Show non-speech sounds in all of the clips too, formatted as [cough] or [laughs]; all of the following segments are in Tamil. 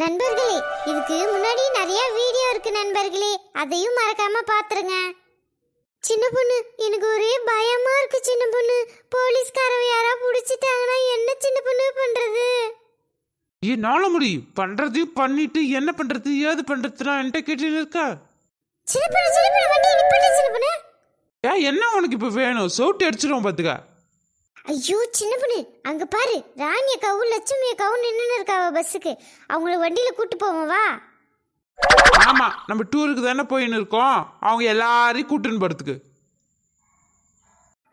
நண்பர்களே இதுக்கு முன்னாடி நிறைய வீடியோ இருக்கு நண்பர்களே. அதையும் மறக்காம பாத்துருங்க. சின்ன பொண்ணு எனக்கு ஒரே பயமா இருக்கு சின்ன பொண்ணு. போலீஸ்காரவ யாரா புடிச்சிட்டாங்கன்னா என்ன சின்ன பொண்ணு பண்றது? என்னால முடியும். பண்றது பண்ணிட்டு என்ன பண்றது ஏது பண்றதுனா என்கிட்ட கேட்டு இருக்கா? சின்ன பொண்ணு சின்ன பொண்ணு வண்டி நிப்பாட்டு சின்ன பொண்ணு. ஏன் என்ன உனக்கு இப்ப வேணும்? சவுட்டு அடிச்சிடும் பாத்துக்க. ஐயோ சின்ன பொண்ணு அங்க பாரு. ராணி அக்காவும் லட்சுமி அக்காவும் நின்னு இருக்காவ பஸ்ஸுக்கு. அவங்கள வண்டியில கூட்டு போவோம் வா. ஆமா நம்ம டூருக்கு தானே போயின்னு இருக்கோம். அவங்க எல்லாரையும் கூட்டுன்னு போறதுக்கு.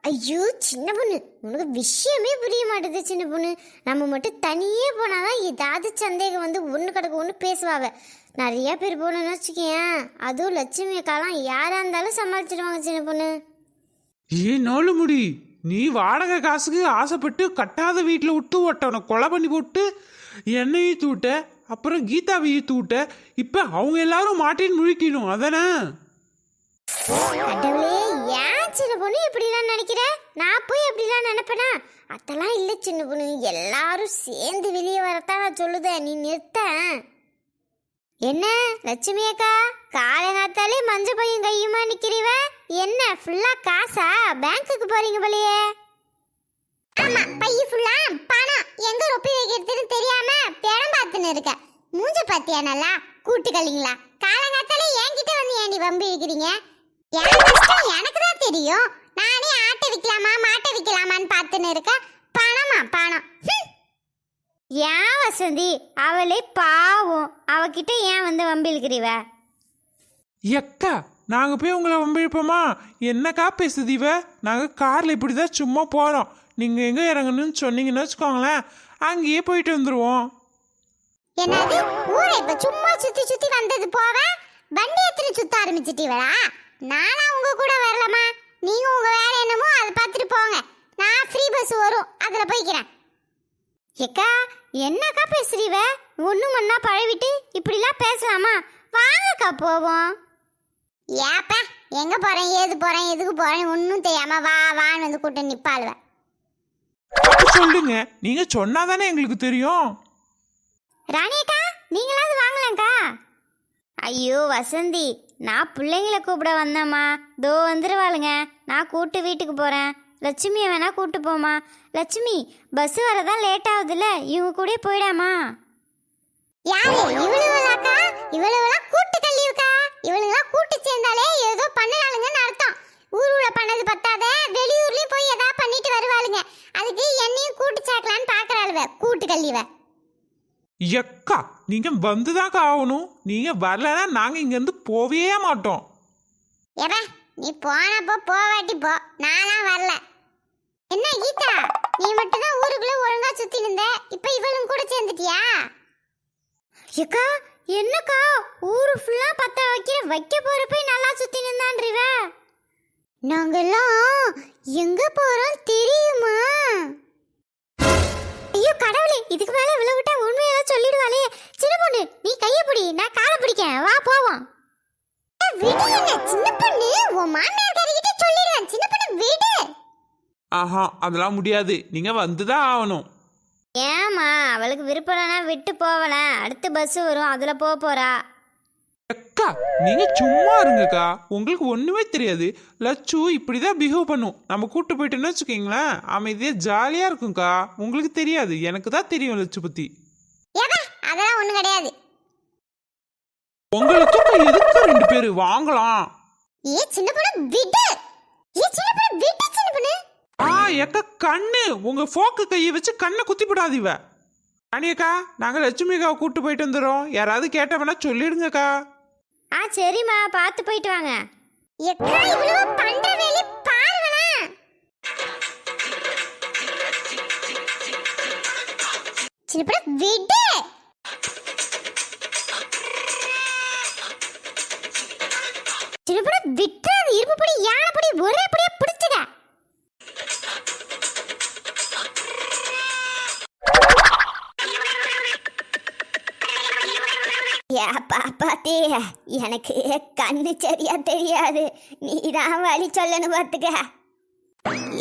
ஐயோ சின்ன பொண்ணு உனக்கு விஷயமே புரிய மாட்டேது சின்ன பொண்ணு. நம்ம மட்டும் தனியே போனாதான் ஏதாவது சந்தேகம் வந்து ஒன்று கிடக்கு ஒன்று பேசுவாங்க நிறைய பேர் போனோம்னு வச்சுக்கேன் அதுவும் லட்சுமி அக்காலாம் யாராக இருந்தாலும் சமாளிச்சிடுவாங்க சின்ன பொண்ணு. ஏனால முடி நீ வாடகை காசுக்கு ஆசைப்பட்டு கட்டாத வீட்டில் விட்டு ஒட்டவனை கொலை பண்ணி போட்டு என்னையும் ஈத்து விட்ட அப்புறம் கீதாவை ஈத்து விட்ட இப்போ அவங்க எல்லாரும் மாட்டின்னு முழிக்கணும். அதானே? கடவுளே ஏன் சின்ன பொண்ணு இப்படிலாம் நினைக்கிற? நான் போய் அப்படிலாம் நினைப்பேனா? அதெல்லாம் இல்லை சின்ன பொண்ணு. எல்லாரும் சேர்ந்து வெளியே வரத்தான் நான் சொல்லுதேன் நீ நிறுத்த. என்ன லட்சுமி அக்கா காலங்காத்தாலே மஞ்சள் பையன் கையுமா நிற்கிறீவன் என்ன ஃபுல்லா காசா? பேங்க்குக்கு போறீங்க போலயே. ஆமா பைய ஃபுல்லா பணம். எங்க ரொப்பி வைக்கிறதுன்னு தெரியாம பணம் பார்த்துன்னு இருக்க. மூஞ்ச பாத்தியா நல்லா? கூட்டுக்கலிங்களா காலங்காத்தால என்கிட்ட வந்து ஏண்டி வம்பி வைக்கிறீங்க எனக்கு தான் தெரியும். நானே ஆட்டை விற்கலாமா மாட்டை விற்கலாமான்னு பார்த்துன்னு இருக்க. பணமா பணம். ஏன் வசந்தி? அவளே பாவம். அவகிட்ட ஏன் வந்து வம்பிழுக்கிறீவ எக்கா நாங்கள் போய் உங்களை வம்பிழுப்போமா? என்னக்கா பேசுது இவ? நாங்கள் காரில் இப்படி தான் சும்மா போகிறோம் நீங்கள் எங்கே இறங்கணும்னு சொன்னீங்கன்னு வச்சுக்கோங்களேன். அங்கேயே போயிட்டு வந்துடுவோம் என்னது? ஊரை இப்ப சும்மா சுத்தி சுத்தி வந்தது போவ? வண்டி எத்தனை சுத்த ஆரம்பிச்சிட்டீங்களா நானா உங்க கூட வரலாமா நீங்க உங்க வேலை என்னமோ அதை பார்த்துட்டு போங்க. நான் ஃப்ரீ பஸ் வரும். அதுல போய்க்கிறேன். ஏக்கா என்னக்கா பேசுறீவ? ஒன்றும் மண்ணா பழவிட்டு இப்படிலாம் பேசலாமா? வாங்கக்கா போவோம். ஏப்பா எங்க போறேன் ஏது போறேன் எதுக்கு போறேன் ஒன்றும் தெரியாம வா வான்னு வந்து கூட்டம் நிப்பாளுவ சொல்லுங்க நீங்கள் சொன்னாதானே எங்களுக்கு தெரியும்? ராணியக்கா நீங்களாவது வாங்கலங்கா. ஐயோ வசந்தி நான் பிள்ளைங்கள கூப்பிட வந்தேம்மா. தோ வந்துருவாளுங்க. நான் கூட்டு வீட்டுக்கு போகிறேன் லட்சுமியை வேணா கூட்டு போமா லட்சுமி பஸ் வரதான் லேட் ஆகுதுல்ல இவங்க கூட போயிடாமா? யாரு? இவளுவலாக்கா இவளுவலாம் கூட்டு கல்லிவுக்கா இவளுங்களாம் கூட்டு சேர்ந்தாலே ஏதோ பண்ணலாளுங்கன்னு அர்த்தம். ஊருல பண்ணது பத்தாத வெளியூர்லயும் போய் ஏதாவது பண்ணிட்டு வருவாளுங்க. அதுக்கு என்னையும் கூட்டு சேர்க்கலான்னு பாக்குறாளுவ கூட்டு கல்லிவ எக்கா நீங்கள் வந்துதாக்கா ஆகணும். நீங்கள் வரலன்னா நாங்கள் இங்கேருந்து போவே மாட்டோம். ஏப்பா நீ போனப்போ போவாட்டி போ. நான்லாம் வரல. என்ன கீதா நீ மட்டும் தான் ஊருக்குள்ள ஒழுங்கா சுத்தி இருந்த? இப்ப இவளும் கூட சேர்ந்துட்டியா? ஏக்கா என்னக்கா? ஊரு ஃபுல்லா பத்த வைக்கிற வைக்க போறப்ப நல்லா சுத்தி நின்றான்றிவ? நாங்கெல்லாம் எங்க போறோம் தெரியுமா? ஐயோ கடவுளே இதுக்கு மேல இவ்வளவு விட்டா உண்மையெல்லாம் சொல்லிடுவாளே. சின்ன பொண்ணு நீ கைய பிடி நான் காலை பிடிக்கேன். வா போவோம். விடு என்ன சின்ன பொண்ணு உன் மாமியார் கிட்ட சொல்லிடுறேன். சின்ன பொண்ணு விடு. ஆஹா அதெல்லாம் முடியாது. நீங்கள் வந்து தான் ஆகணும். ஏமா அவளுக்கு விருப்பம்னா விட்டு போவலாம் அடுத்த பஸ் வரும் அதுல போக போறா. அக்கா நீங்கள் சும்மா இருங்கக்கா. உங்களுக்கு ஒன்றுமே தெரியாது. லட்சு இப்படி தான் பிஹேவ் பண்ணும். நம்ம கூட்டு போயிட்டோன்னு வச்சுக்கோங்களேன். அமைதியாக ஜாலியாக இருக்கும்க்கா. உங்களுக்கு தெரியாது. எனக்கு தான் தெரியும் லட்சு பற்றி ஏப்பா அதெல்லாம் ஒண்ணும் கிடையாது. உங்களுக்கு எதுக்கு ரெண்டு பேர்? வாங்கலாம். ஏ சின்ன பொண்ணு விடு. ஏ சின்ன பொண்ணு விடு. எக்க கண்ணு உங்க ஃபோக்கு கையை வச்சு கண்ணை குத்தி விடாதீவ அனியக்கா நாங்க லட்சுமிக்காவை கூப்பிட்டு போயிட்டு வந்துடுறோம் யாராவது கேட்டவனா சொல்லிடுங்கக்கா. ஆ சரிம்மா பார்த்து போயிட்டு வாங்க. எக்கா இவ்வளவு சின்ன விடு. ஏப்பா பாத்தி எனக்கு கண்ணு சரியா தெரியாது. நீ தான் வழி சொல்லணும் பார்த்துக்க.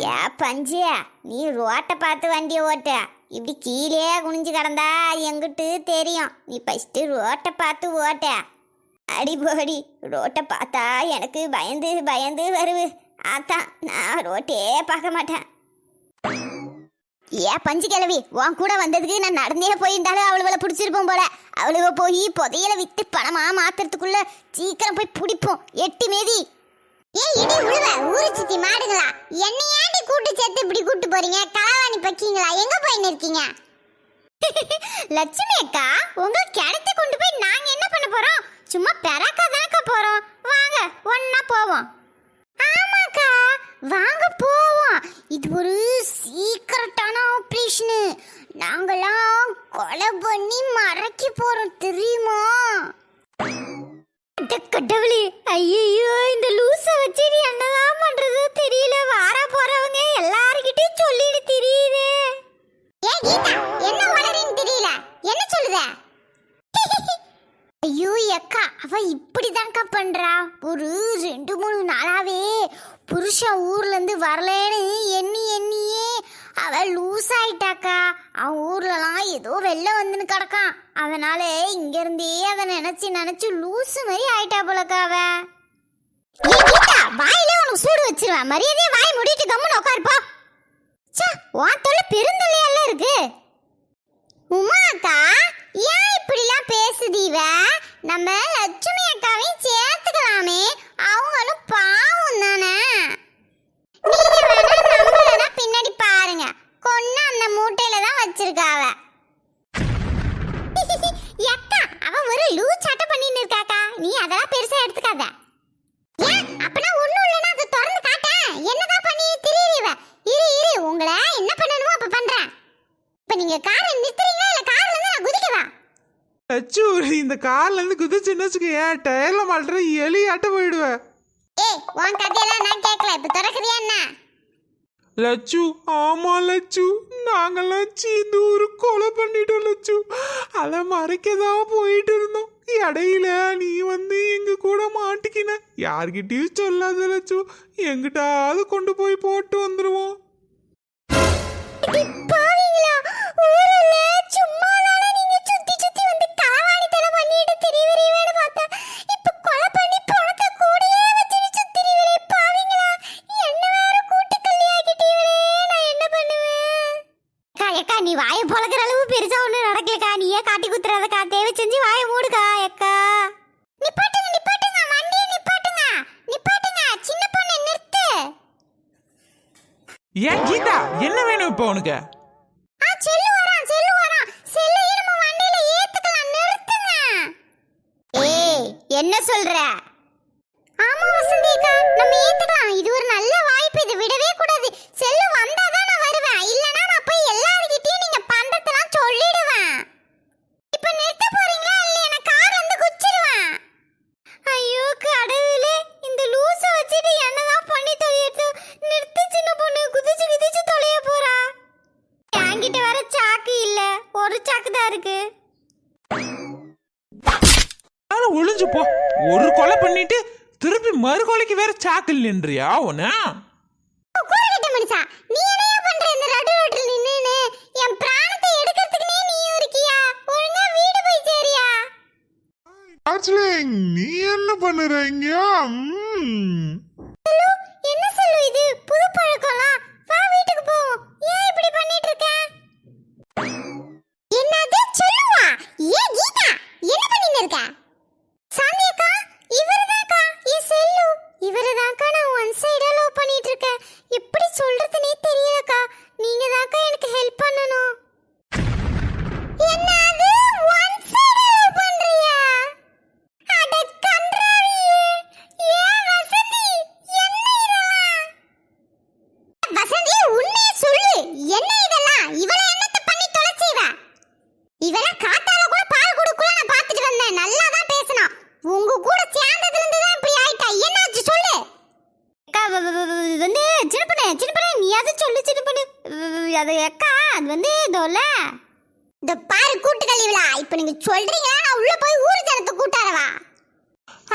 ஏ பஞ்சு நீ ரோட்டை பார்த்து வண்டியை ஓட்ட. இப்படி கீழே குனிஞ்சு கிடந்தா எங்கிட்டு தெரியும். நீ ஃபஸ்ட்டு ரோட்டை பார்த்து ஓட்ட. அடி போடி ரோட்டை பார்த்தா எனக்கு பயந்து பயந்து வருவு அதான் நான் ரோட்டே பார்க்க மாட்டேன். ஏன் பஞ்சு கிழவி உன் கூட வந்ததுக்கு நான் நடந்தே போயிருந்தாலும் அவளுகளை பிடிச்சிருப்போம் போல. அவளுக போய் புதையல வித்து பணமா மாத்துறதுக்குள்ள சீக்கிரம் போய் பிடிப்போம். எட்டு மேதி. ஏன் இடி உழுவ ஊரு சுத்தி மாடுங்களா என்ன ஏண்டி கூட்டு சேர்த்து இப்படி கூட்டு போறீங்க? களவாணி பக்கீங்களா? எங்க போய் நிற்கீங்க? [laughs] லட்சுமி அக்கா உங்க கிணத்தை கொண்டு போய் நாங்க என்ன பண்ண போறோம் சும்மா பெறாக்கா தானக்கா போறோம் வாங்க ஒன்னா போவோம் ஆமாக்கா வாங்க போவோம் இது ஒரு சீக்கிரட்டான ஆபரேஷனு நாங்களாம் கொலை பண்ணி மறைக்க போறோம் தெரியுமா? கடவுளே ஐயோ இந்த லூச வச்சு நீ என்னதான் பண்றது தெரியல. வார போறவங்க எல்லார்கிட்டயும் சொல்லிடு தெரியுது. ஏ கீதா என்ன வளரின்னு தெரியல. என்ன சொல்லுத? [laughs] ஐயோ அக்கா அவ இப்படிதான்க்கா பண்றா. ஒரு ரெண்டு மூணு நாளாவே புருஷன் ஊர்ல இருந்து வரலன்னு எண்ணி எண்ணியே அவ லூஸ் ஆயிட்டாக்கா அவன் ஊர்லலாம் ஏதோ வெளில வந்துன்னு கிடக்கான். அதனால இங்க இருந்தே அதை நினைச்சு நினைச்சு லூஸ் மாதிரி ஆயிட்டா போலக்கா அவ. ஏய் வாயில உனக்கு சூடு வச்சிருவேன் மரியாதையே வாய் முடிட்டு கம்முன்னு உட்காருப்பா ச்சே உன் தொல்லை பெருந்தொல்லையெல்லாம் இருக்கு. உமா அக்கா ஏன் இப்படிலாம் பேசுதீவ நம்ம லட்சுமி அக்காவையும் சேர்த்துக்கலாமே. அவங்களும் பாவம் தானே நீங்க வேணா பின்னாடி பாருங்க. கொன்னு அந்த மூட்டையில தான் வச்சிருக்காவ. [laughs] அக்கா அவ ஒரு லூ சட்டை பண்ணின்னு இருக்காக்கா. நீ அதெல்லாம் பெருசா எடுத்துக்காத. ஏன் அப்பனா ஒண்ணும் இல்லனா அதை திறந்து காட்டேன். என்னதான் பண்ணி திரியறீவ இரு இரு உங்களை என்ன பண்ணணுமோ அப்ப பண்றேன். இப்ப நீங்க காரை நிறுத்துறீங்களா? இல்ல கார்ல இருந்து நான் குதிக்கவா லட்சு இந்த கார்ல இருந்து குதிச்சுன்னு வச்சுக்க டயர்ல மாட்டுற எலி ஆட்ட போயிடுவேன் ஏய் உன் கதையெல்லாம் நான் கேட்கல. இப்ப திறக்கறியா என்ன? லச்சு ஆமா லட்சு நாங்கெல்லாம் சீந்து ஒரு கொலை பண்ணிட்டோம் லச்சு. அதை மறைக்கதான் போயிட்டு இருந்தோம். இடையில நீ வந்து எங்க கூட மாட்டிக்கின. யார்கிட்டயும் சொல்லாத லட்சு எங்கிட்டாவது கொண்டு போய் போட்டு வந்துருவோம். சும்மா நீ வாயை பொழக்கிற அளவு பெருசா ஒண்ணு நடக்கலக்கா. நீயே காட்டி குத்துறாதக்கா. தேவை செஞ்சு வாயை மூடுக்கா அக்கா. நிப்பாட்டுங்க நிப்பாட்டுங்க வண்டியை நிப்பாட்டுங்க. நிப்பாட்டுங்க சின்ன பொண்ணு நிறுத்து. ஏன் கீதா என்ன வேணும் இப்போ உனக்கு? ஆ செல்லு வரான் செல்லு வரான். செல்லையே நம்ம வண்டியில ஏத்துக்கலாம் நிறுத்துங்க. ஏய் என்ன சொல்ற? ஒளிஞ்சு போ. ஒரு கொலை பண்ணிட்டு திருப்பி மறு கொலைக்கு வேற சாக்கில் நின்றியா உன நீ என்னையா பண்ற இந்த சொல்றீங்களா? நான் உள்ள போய் ஊர் ஜனத்தை கூட்டாரவா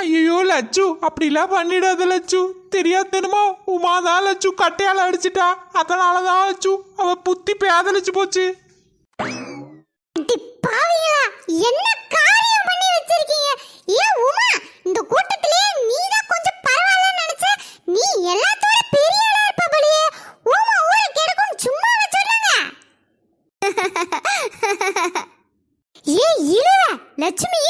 ஐயோ லச்சு அப்படிலாம் பண்ணிடாத லச்சு. தெரியாதனமோ உமா தான் லச்சு கட்டையால் அடிச்சிட்டா. அதனால தான் லச்சு அவ புத்தி பேதலிச்சு போச்சு. பாவீங்களா என்ன காரியம் பண்ணி வச்சிருக்கீங்க? ஏன் உமா இந்த கூட்டத்திலே நீ தான் கொஞ்சம் பரவாயில்லன்னு நினைச்ச? நீ எல்லா Let me!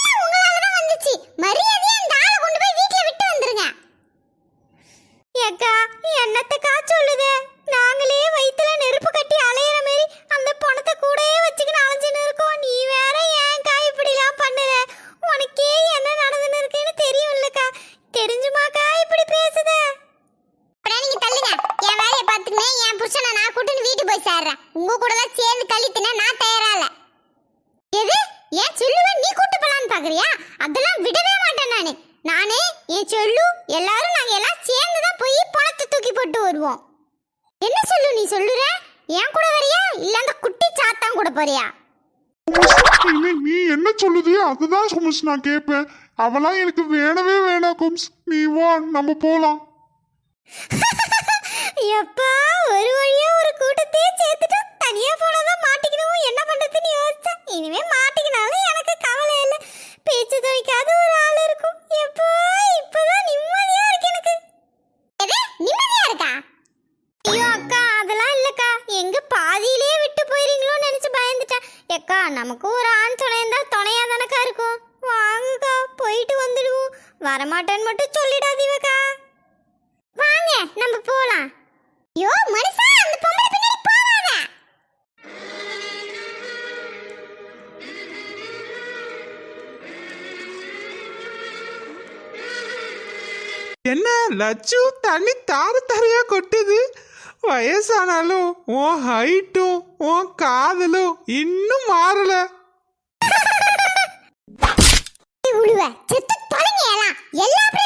சொல்லுது? போறியா? நீ என்ன சொல்லுதியோ அதுதான் கும்ஸ் நான் கேட்பேன் அவளாம் எனக்கு வேணவே வேணாம் கும்ஸ். நீ வா நம்ம போலாம். [laughs] எப்பா ஒரு வழியா ஒரு கூட்டத்தையே சேர்த்துட்டு தனியா போனதான் மாட்டிக்கணும் என்ன பண்றதுன்னு யோசிச்சேன். இனிமே மாட்டிக்கினாலும் எனக்கு கவலை இல்லை. பேச்சு துணைக்காத ஒரு ஆள் இருக்கும். எப்போ இப்பதான் நிம்மதியா இருக்கு அக்கா நமக்கு ஒரு ஆண் துணை இருந்தால் துணையாக தானக்கா இருக்கும்? வாங்கக்கா போயிட்டு வந்துடுவோம். வரமாட்டேன்னு மட்டும் சொல்லிடாதீவக்கா வாங்க நம்ம போகலாம் ஐயோ மனுஷா அந்த பொம்பளை பின்னாடி போகாத. என்ன லட்சு தண்ணி தாறு தாரையா கொட்டுது? வயசானாலும் உன் ஹைட்டும் உன் காதலும் இன்னும் மாறல. உழுவ. செத்து எல்லாம்